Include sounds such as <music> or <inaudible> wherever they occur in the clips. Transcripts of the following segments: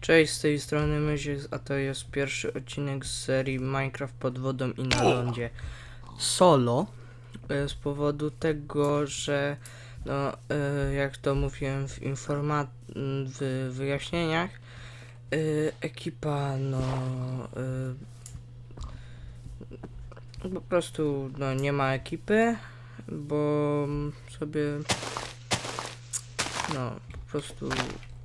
Cześć, z tej strony Myziek, a to jest pierwszy odcinek z serii Minecraft pod wodą i na lądzie solo. e, Z powodu tego, że no, e, jak to mówiłem w informa w wyjaśnieniach, e, ekipa no po prostu no, nie ma ekipy, bo sobie no po prostu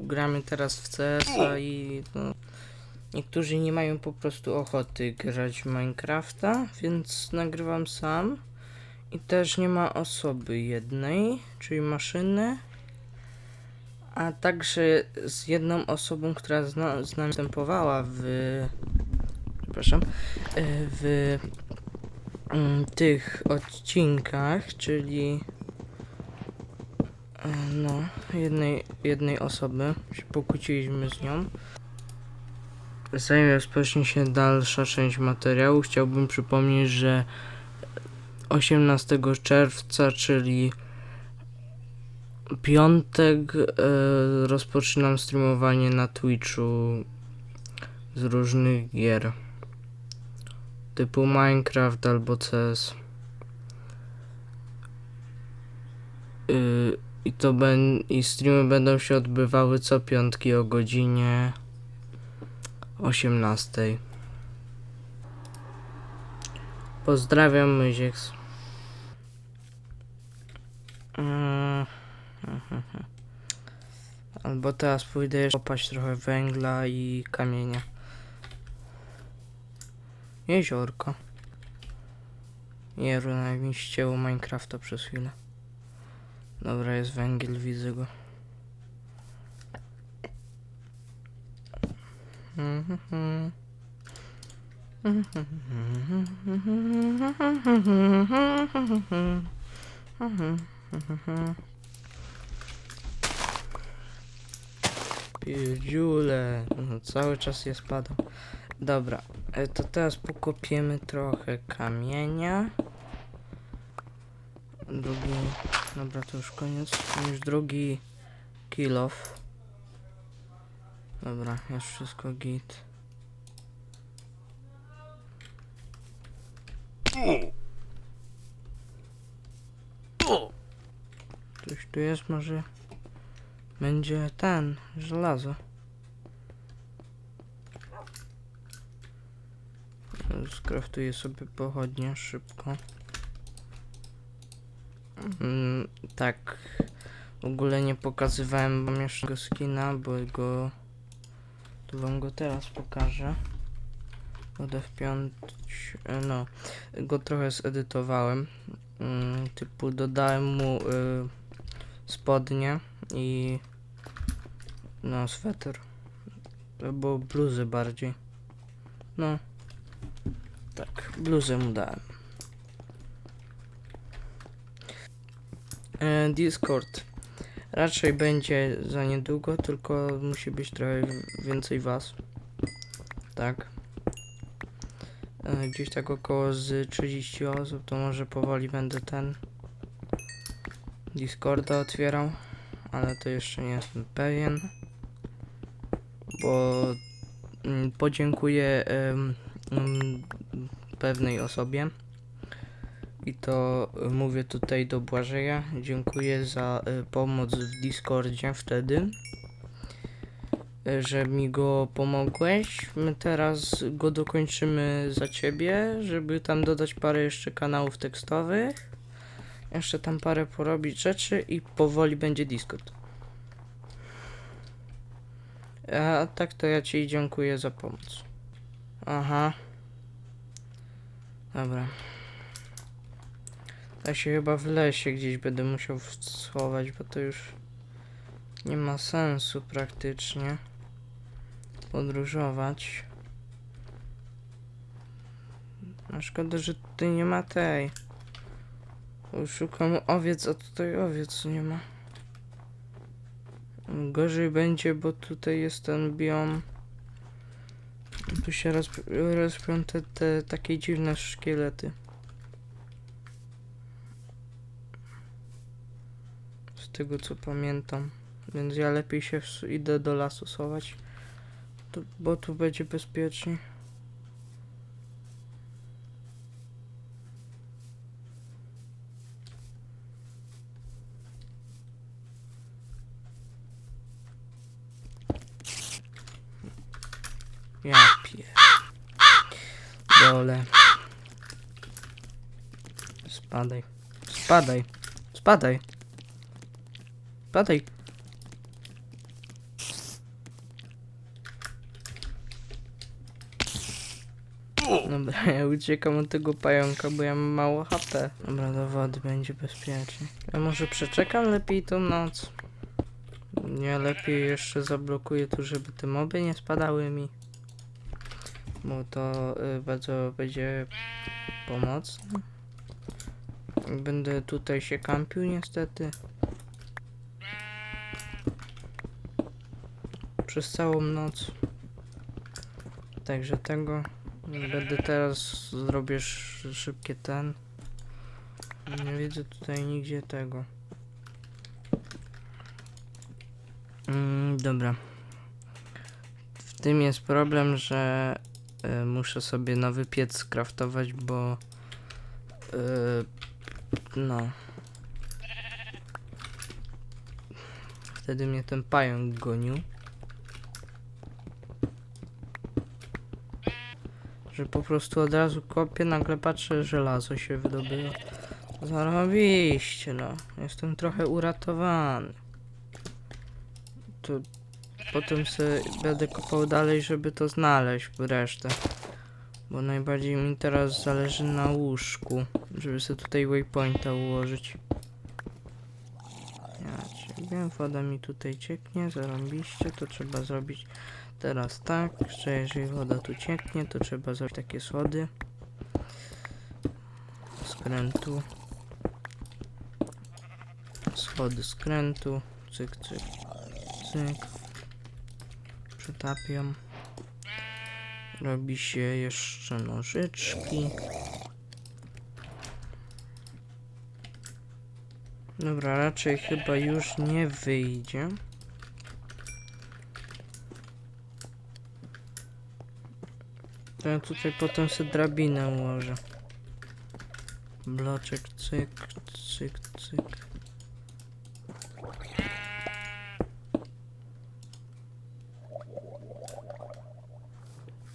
gramy teraz w CS-a i no, niektórzy nie mają po prostu ochoty grać w Minecrafta, więc nagrywam sam. I też nie ma osoby jednej, czyli maszyny, a także z jedną osobą, która zna, z nami występowała w. Przepraszam. W mm, tych odcinkach, czyli. E, No, jednej, jednej osoby. Się pokłóciliśmy z nią. Zanim rozpocznie się dalsza część materiału, chciałbym przypomnieć, że 18 czerwca, czyli piątek, e, rozpoczynam streamowanie na Twitchu z różnych gier typu Minecraft albo CS. Y, I to ben, i streamy będą się odbywały co piątki o godzinie 18. Pozdrawiam, Myzieks. <laughs> Mm, Albo teraz pójdę jeszcze trochę węgla i kamienia. Jeziorko. Jeru, mi ścięło Minecrafta przez chwilę. Dobra, jest węgiel, widzę go. Pierdziule, no cały czas je spadam. Dobra, e, to teraz pokopiemy trochę kamienia. Drugi, dobra to już koniec, już drugi kill off. Dobra, jest wszystko git. Coś tu jest, może będzie ten, żelazo. Skraftuję sobie pochodnie szybko. Mm, tak, w ogóle nie pokazywałem wam jeszcze go skina, bo go... Tu wam go teraz pokażę. Wodę wpiąć, e, no, go trochę zedytowałem. Mm, typu dodałem mu y, spodnie i no sweter albo bluzy bardziej no tak bluzę mu dałem Discord. Raczej będzie za niedługo tylko musi być trochę więcej was. Tak. E, gdzieś tak około z 30 osób to może powoli będę ten Discorda otwierał, ale to jeszcze nie jestem pewien, bo mm, podziękuję em, mm, pewnej osobie i to y, mówię tutaj do Błażeja. Dziękuję za y, pomoc w Discordzie wtedy, y, że mi go pomogłeś. My teraz go dokończymy za ciebie, żeby tam dodać parę jeszcze kanałów tekstowych jeszcze tam parę porobić rzeczy i powoli będzie Discord. A tak to ja ci dziękuję za pomoc. Aha. Dobra. Ja się chyba w lesie gdzieś będę musiał schować, bo to już nie ma sensu praktycznie podróżować. A szkoda, że tutaj nie ma tej. Szukam owiec, a tutaj owiec nie ma. Gorzej będzie, bo tutaj jest ten biom. Tu się rozp rozpią te, te takie dziwne szkielety. Tego co pamiętam. Więc ja lepiej się idę do lasu schować. bo tu będzie bezpiecznie. Ja pier... Dole. Spadaj. Spadaj. Spadaj. Spadaj. Dobra, <laughs> ja uciekam od tego pająka, bo ja mam mało HP. Dobra, do wody będzie bezpiecznie. Ja może przeczekam lepiej tą noc. Nie, lepiej jeszcze zablokuję tu, żeby te moby nie spadały mi. Bo to y, bardzo będzie pomocne. Będę tutaj się kampił niestety. Przez całą noc. Także tego. Będę teraz zrobię sz- szybkie ten. Nie widzę tutaj nigdzie tego. Mm, dobra. W tym jest problem, że y, muszę sobie nowy piec skraftować, bo y, no. Wtedy mnie ten pająk gonił. Że po prostu od razu kopię, nagle patrzę, żelazo się wydobyło. Zarobiście, no. Jestem trochę uratowany. To potem sobie będę kopał dalej, żeby to znaleźć, resztę. Bo najbardziej mi teraz zależy na łóżku, żeby sobie tutaj waypointa ułożyć. Ja ciebie, woda mi tutaj cieknie, zarąbiście, to trzeba zrobić teraz tak, że jeżeli woda tu cieknie, to trzeba zrobić takie schody. Skrętu. Schody skrętu, cyk, cyk, cyk. Przetapiam. Robi się jeszcze nożyczki. Dobra, raczej chyba już nie wyjdzie. Ja tutaj potem sobie drabinę ułożę. Bloczek, cyk, cyk, cyk.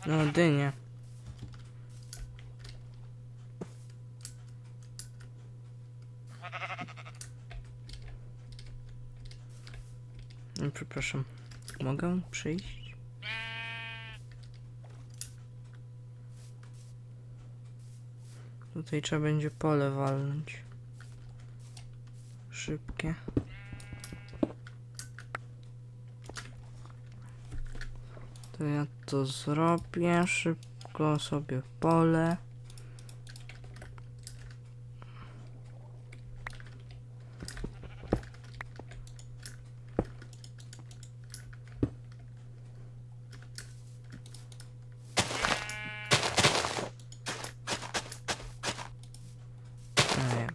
No, dynie. No, przepraszam. Mogę przyjść? Tutaj trzeba będzie pole walnąć. Szybkie. To ja to zrobię szybko sobie pole. A ja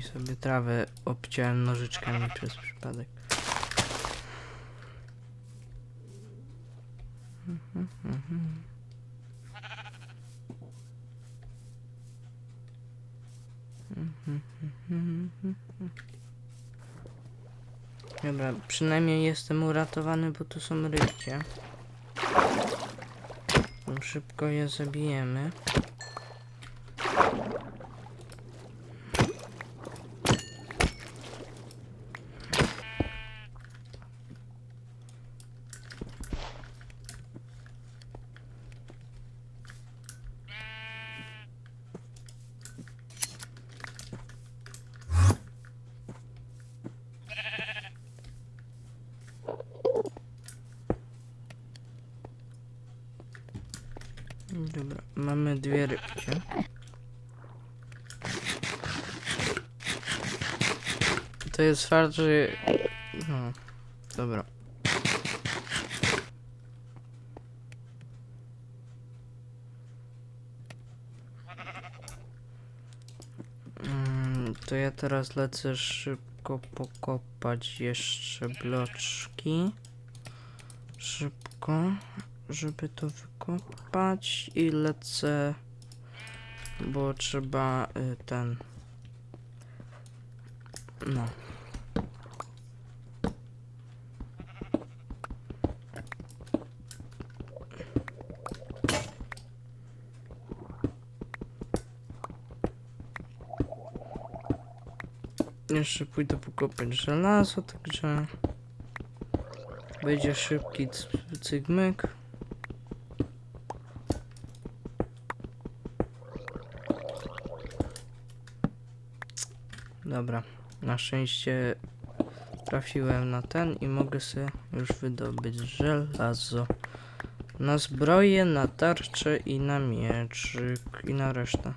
mi sobie trawę obciąłem nożyczkami przez przypadek. Dobra, przynajmniej jestem uratowany, bo tu są rycie. Szybko je zabijemy. Dobra, mamy dwie rybki. To jest fakt, że... No, dobra. Mm, To ja teraz lecę szybko pokopać jeszcze bloczki. Szybko. żeby to wykopać i lecę, bo trzeba y, ten. No. Jeszcze pójdę pokopać żelazo, także będzie szybki cygmyk. Dobra, na szczęście trafiłem na ten i mogę sobie już wydobyć żelazo. Na zbroję, na tarczę i na mieczyk i na resztę.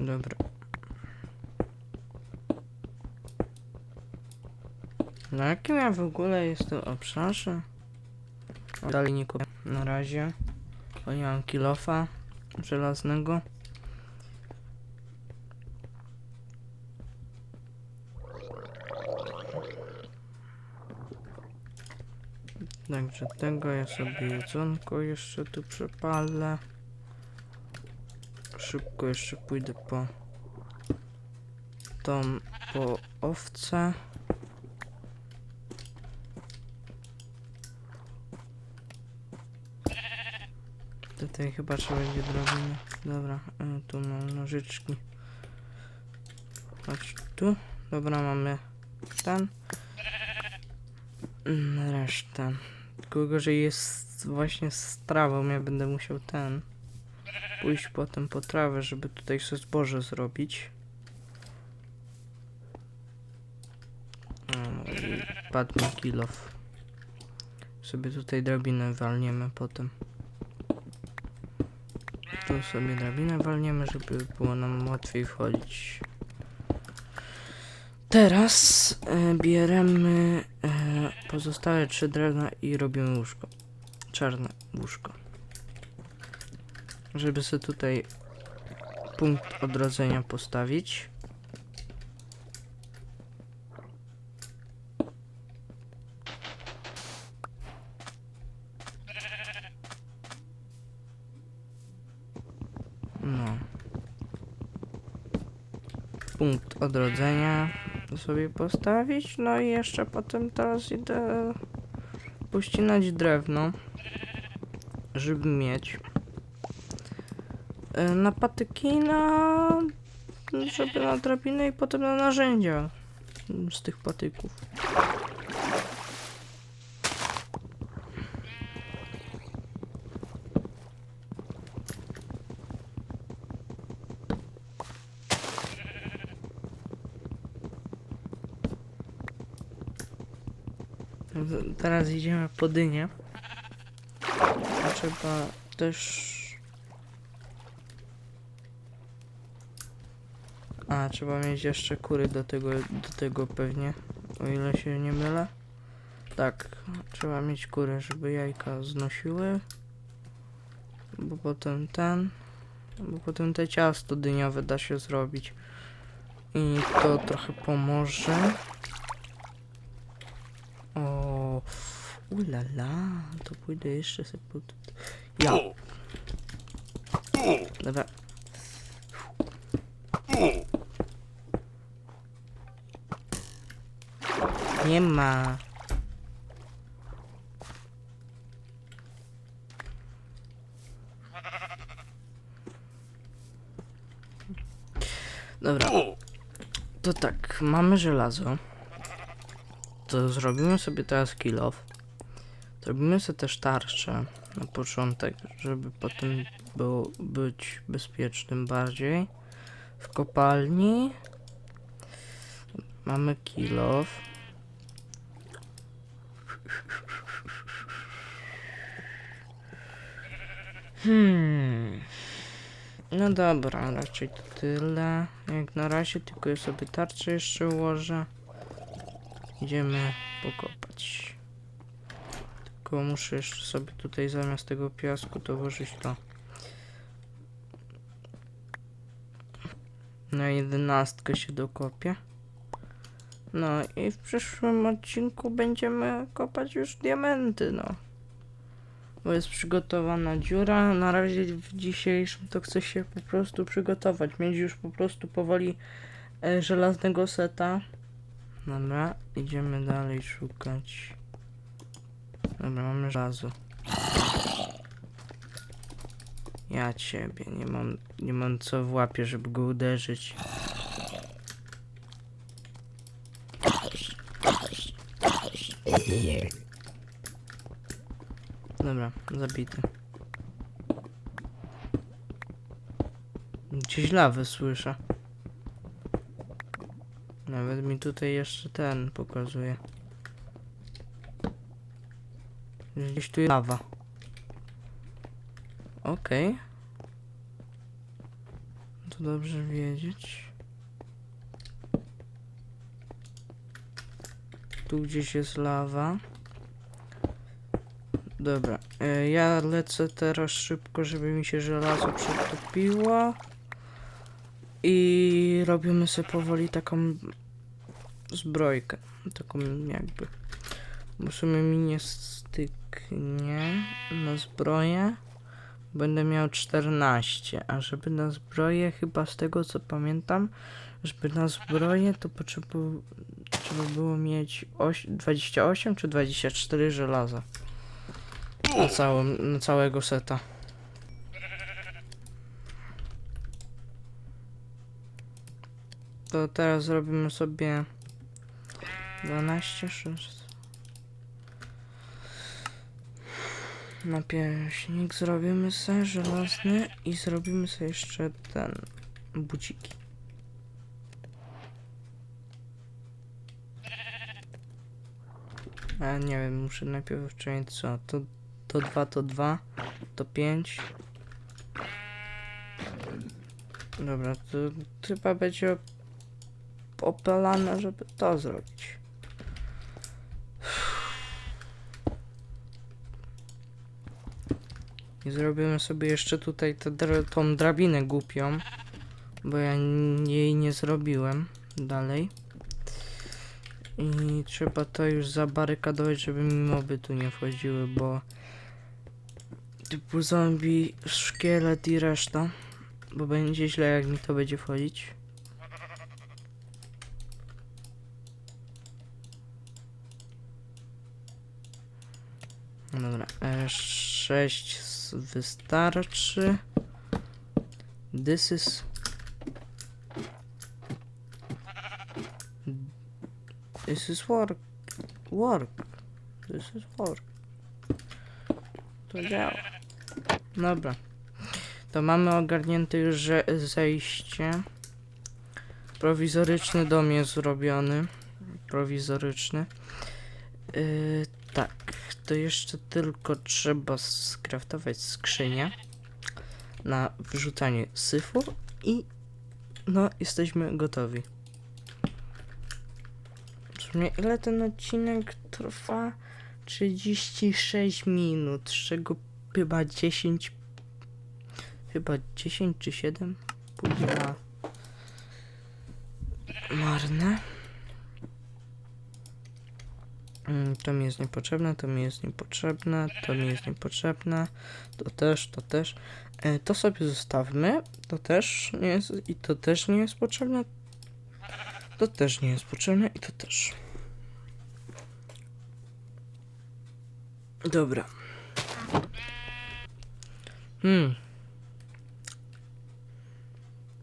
Dobra. Na jakim ja w ogóle jestem obszarze? Dalej nie kupię. Na razie. Bo nie mam kilofa żelaznego. Także tego ja sobie jedzonko jeszcze tu przepalę. Szybko jeszcze pójdę po tą po owce. Tutaj chyba trzeba będzie drobiny. Dobra, e, tu mam nożyczki. Chodź tu. Dobra, mamy ten. Mm, Resztę. Tylko gorzej jest właśnie z trawą. Ja będę musiał ten pójść potem po trawę, żeby tutaj sobie zboże zrobić. O, i kilof. Sobie tutaj drabinę walniemy potem. Tu sobie drabinę walniemy, żeby było nam łatwiej wchodzić. Teraz e, bierzemy e, pozostałe trzy drewna i robimy łóżko. Czarne łóżko żeby sobie tutaj punkt odrodzenia postawić. No. Punkt odrodzenia sobie postawić, no i jeszcze potem teraz idę pościnać drewno, żeby mieć. E, na patyki, na... żeby na drabinę i potem na narzędzia z tych patyków. Z- Teraz idziemy po dynię. A Trzeba też A, trzeba mieć jeszcze kury do tego, do tego pewnie, o ile się nie mylę. Tak, trzeba mieć kury, żeby jajka znosiły. Bo potem ten, bo potem te ciasto dyniowe da się zrobić. I to trochę pomoże. O, ulala, to pójdę jeszcze sobie pod... Ja. Dobra, Nie ma. Dobra. To tak, mamy żelazo. To zrobimy sobie teraz kill off. Zrobimy sobie też tarczę na początek, żeby potem było być bezpiecznym bardziej. W kopalni mamy kilow. Hmm. No dobra, raczej to tyle. Jak na razie tylko sobie tarczę jeszcze ułożę. Idziemy pokopać. Tylko muszę jeszcze sobie tutaj zamiast tego piasku to włożyć to. Na jedenastkę się dokopię. No i w przyszłym odcinku będziemy kopać już diamenty, no. Bo jest przygotowana dziura. Na razie w dzisiejszym to chcę się po prostu przygotować. Mieć już po prostu powoli e, żelaznego seta. Dobra, idziemy dalej szukać. Dobra, mamy żelazo. Ja ciebie, nie mam, nie mam co w łapie, żeby go uderzyć. Dobra, zabity. Gdzieś lawę słyszę. Nawet mi tutaj jeszcze ten pokazuje. Gdzieś tu jest lawa. Okej. To dobrze wiedzieć. Tu gdzieś jest lawa. Dobra, e, ja lecę teraz szybko, żeby mi się żelazo przetopiło. I robimy sobie powoli taką zbrojkę. Taką jakby. Bo w sumie mi nie styknie na zbroję. Będę miał 14, a żeby na zbroję, chyba z tego co pamiętam, żeby na zbroję to potrzeba, trzeba było mieć oś, 28 czy 24 żelaza. Na, całym, na całego seta. To teraz zrobimy sobie 12, 6. Napierśnik zrobimy sobie żelazny i zrobimy sobie jeszcze ten buciki. A nie wiem, muszę najpierw wczynić co? To, to 2 to 2, to 5. Dobra, to chyba będzie opalane, żeby to zrobić. I zrobimy sobie jeszcze tutaj dra- tą drabinę głupią, bo ja jej nie zrobiłem dalej. I trzeba to już zabarykadować, żeby mi moby tu nie wchodziły, bo typu zombie, szkielet i reszta, bo będzie źle jak mi to będzie wchodzić. Dobra, e, 6 wystarczy. This is. This is work. Work. This is work. To działa. Dobra. To mamy ogarnięte już zejście. Prowizoryczny dom jest zrobiony. Prowizoryczny. Yy, tak, to jeszcze tylko trzeba skraftować skrzynię na wrzucanie syfu i no jesteśmy gotowi. W sumie ile ten odcinek trwa? 36 minut, z czego chyba 10 chyba 10 czy 7 pójdzie na marne. Mm, To mi jest niepotrzebne, to mi jest niepotrzebne, to mi jest niepotrzebne, to też, to też. E, To sobie zostawmy, to też nie jest, i to też nie jest potrzebne, to też nie jest potrzebne i to też. Dobra. Hmm.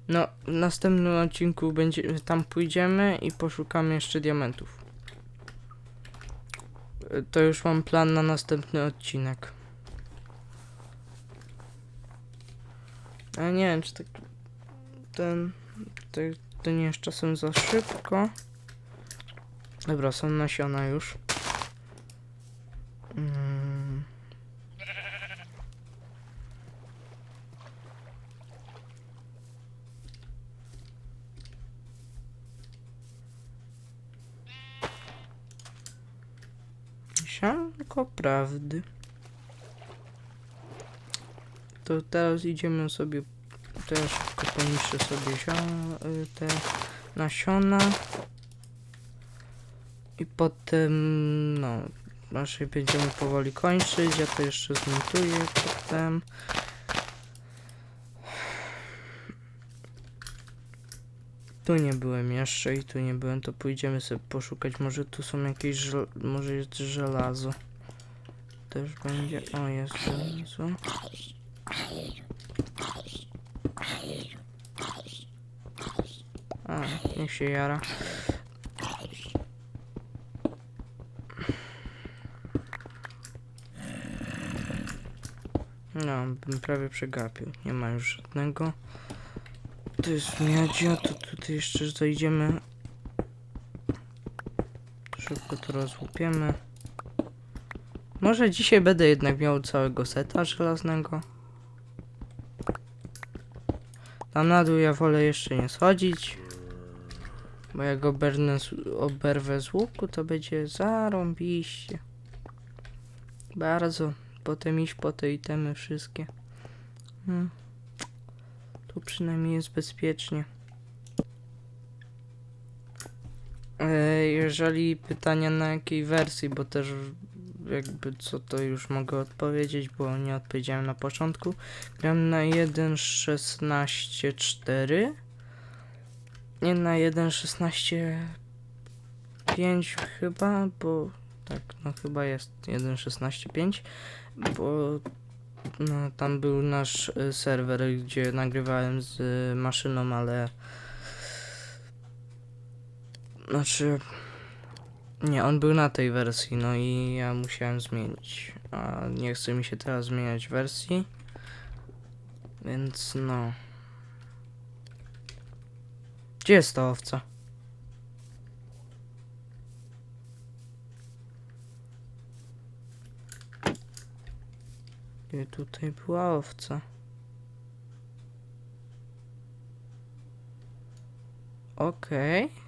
No, w następnym odcinku będzie, tam pójdziemy i poszukamy jeszcze diamentów. To już mam plan na następny odcinek. A nie wiem, czy tak ten. To nie jest czasem za szybko. Dobra, są nasiona już. Mm. Ziarnko prawdy. To teraz idziemy sobie, teraz szybko sobie y, te nasiona. I potem, no, raczej będziemy powoli kończyć. Ja to jeszcze zmontuję potem. Tu nie byłem jeszcze i tu nie byłem, to pójdziemy sobie poszukać. Może tu są jakieś, może jest żelazo. Też będzie, o jest żelazo. A, niech się jara. No, bym prawie przegapił. Nie ma już żadnego. To jest miadzia, to tutaj jeszcze zajdziemy. Szybko to rozłupiemy. Może dzisiaj będę jednak miał całego seta żelaznego. Tam na dół ja wolę jeszcze nie schodzić. Bo jak obernę, z- oberwę z łuku, to będzie zarąbiście. Bardzo. Potem iść po te itemy wszystkie. Hmm. Tu przynajmniej jest bezpiecznie. E, jeżeli pytania na jakiej wersji, bo też jakby co to już mogę odpowiedzieć, bo nie odpowiedziałem na początku. Gram na 1.16.4 Nie na 1.16.5 chyba, bo tak, no chyba jest 1.16.5 bo no, tam był nasz y, serwer, gdzie nagrywałem z y, maszyną, ale znaczy nie, on był na tej wersji, no i ja musiałem zmienić, a nie chce mi się teraz zmieniać wersji, więc no. Gdzie jest ta owca? Gdzie tutaj była owca? Okej.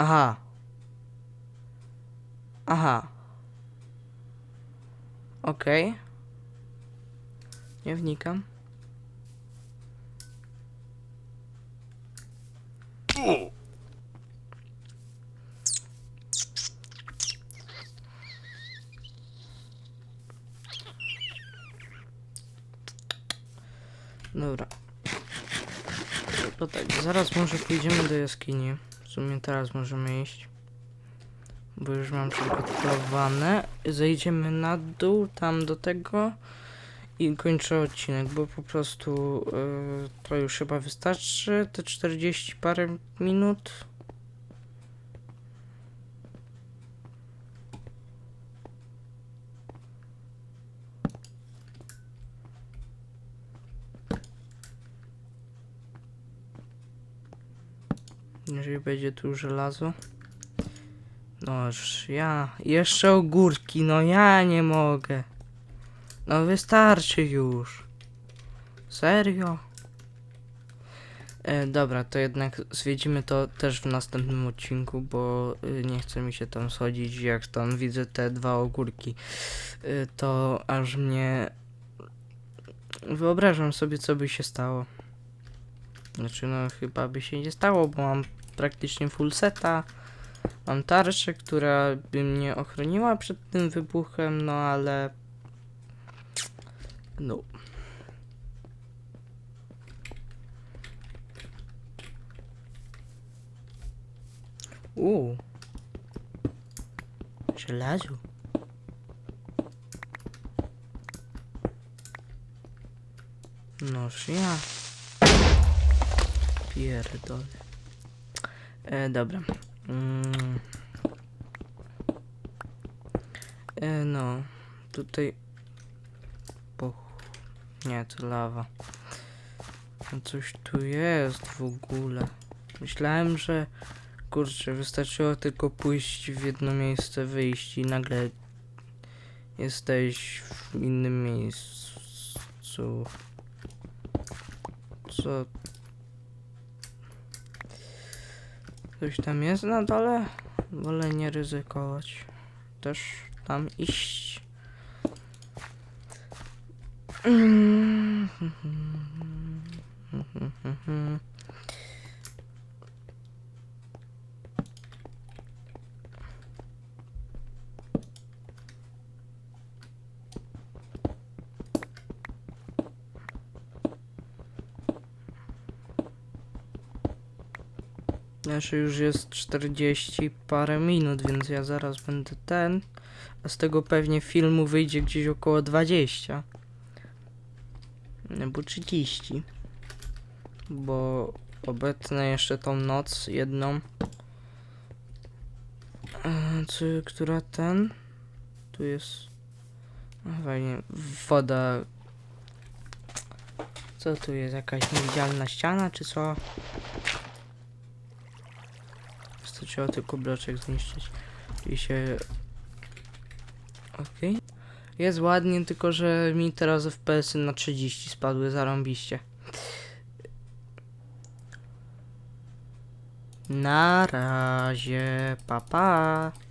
Aha. Aha. Okej. Nie wnikam. Dobra. To tak, zaraz może pójdziemy do jaskini. W sumie teraz możemy iść. Bo już mam przygotowane. Zejdziemy na dół, tam do tego. I kończę odcinek, bo po prostu yy, to już chyba wystarczy. Te 40 parę minut. Jeżeli będzie tu żelazo. No już ja. Jeszcze ogórki, no ja nie mogę. No wystarczy już. Serio? E, dobra, to jednak zwiedzimy to też w następnym odcinku, bo y, nie chce mi się tam schodzić, jak tam widzę te dwa ogórki. Y, to aż mnie... Wyobrażam sobie, co by się stało. Znaczy, no chyba by się nie stało, bo mam praktycznie full seta. Mam tarczę, która by mnie ochroniła przed tym wybuchem, no ale... No. Uuu. Żelazo. Noż ja. Pierdolę. E, dobra. Mm. E, no. Tutaj... Po... Nie, to lawa. No coś tu jest w ogóle. Myślałem, że... Kurczę, wystarczyło tylko pójść w jedno miejsce, wyjść i nagle jesteś w innym miejscu. Co Ktoś tam jest na dole? Wolę nie ryzykować. Też tam iść. Znaczy już jest 40 parę minut, więc ja zaraz będę ten. A z tego pewnie filmu wyjdzie gdzieś około 20. Albo 30. Bo obetnę jeszcze tą noc jedną. E, Czy, która ten? Tu jest. Fajnie. Woda. Co tu jest? Jakaś niewidzialna ściana, czy co? Wystarczyło tylko bloczek zniszczyć i się... Okej. Jest ładnie, tylko że mi teraz FPS-y na 30 spadły zarąbiście. Na razie, papa. Pa.